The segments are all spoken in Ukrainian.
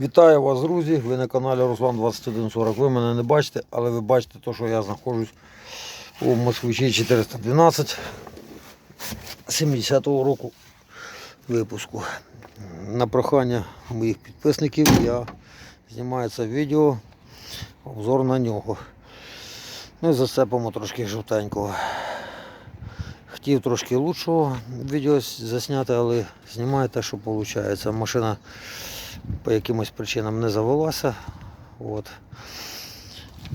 Вітаю вас, друзі! Ви на каналі Руслан 2140. Ви мене не бачите, але ви бачите те, що я знаходжусь у Москвичі 412 70-го року випуску. На прохання моїх підписників я знімаю це відео, обзор на нього. Ну і засипемо трошки жовтенького. Хотів трошки лучшого відео засняти, але знімаю те, що виходить. Машина по якимось причинам не завелася. От.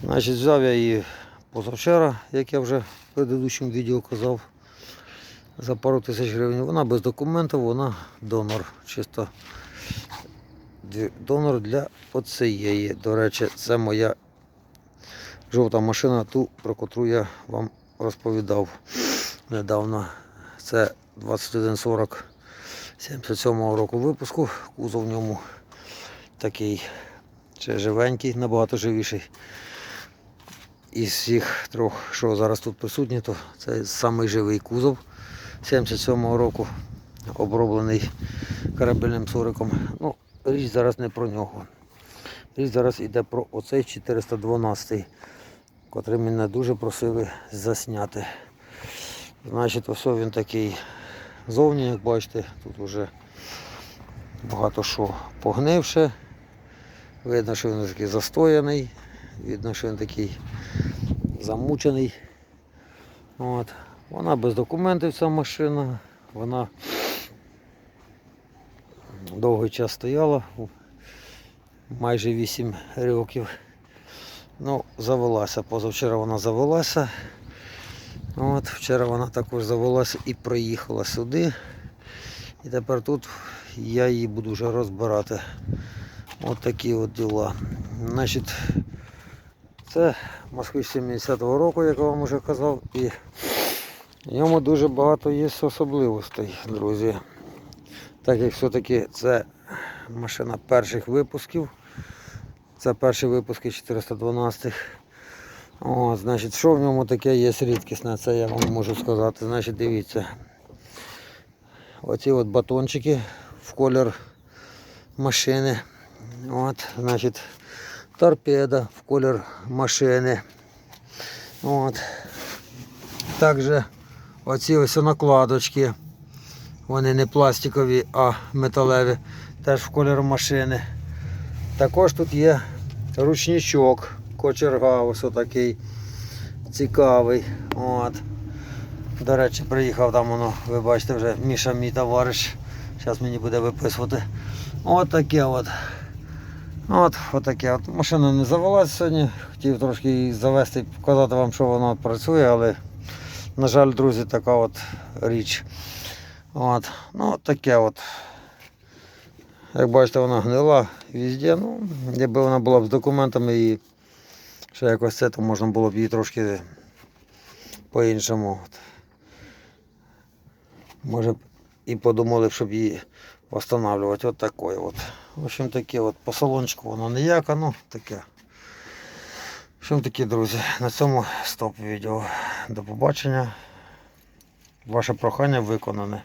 Значить, взяв я її позавчора, як я вже в предыдущому відео казав, за пару тисяч гривень. Вона без документів, вона донор. Чисто донор для оцієї. До речі, це моя жовта машина, ту, про котру я вам розповідав недавно. Це 2140 77-го року випуску. Кузов в ньому такий ще живенький, набагато живіший. Із всіх трьох, що зараз тут присутні, то це самий живий кузов 77-го року, оброблений корабельним суриком. Ну, річ зараз не про нього. Річ зараз йде про оцей 412, котрий мене дуже просили засняти. Значить, ось він такий зовні, як бачите, тут вже багато що погнивше. Видно, що він такий застояний, видно, що він такий замучений. От. Вона без документів ця машина, вона довгий час стояла, майже 8 років. Ну, завелася. Позавчора вона завелася. От, вчора вона також завелася і приїхала сюди. І тепер тут я її буду вже розбирати. От такі от діла. Значить, це москвич 70-го року, як я вам вже казав, і в ньому дуже багато є особливостей, друзі. Так як все-таки це машина перших випусків. Це перші випуски 412 О, значить, що в ньому таке є рідкісне, це я вам можу сказати. Значить, дивіться. Оці от батончики в колір машини. От, значить, торпеда в колір машини. От. Також оці ось накладочки. Вони не пластикові, а металеві. Теж в колір машини. Також тут є ручничок, кочерга, ось такий цікавий. От. До речі, приїхав там воно, ви бачите, вже Міша мій товариш. Зараз мені буде виписувати. От таке от. От, от таке от. Машина не завелась сьогодні. Хотів трошки її завести і показати вам, що вона працює, але, на жаль, друзі, така от річ. От. Ну, таке от. Як бачите, вона гнила везде. Ну, якби вона була б з документами і ще якось це, то можна було б її трошки по-іншому. Може б і подумали, щоб її встановлювати. От такої от. В общем таке от по салончику воно ніяка, ну таке. В общем такі, друзі, на цьому стоп відео. До побачення. Ваше прохання виконане.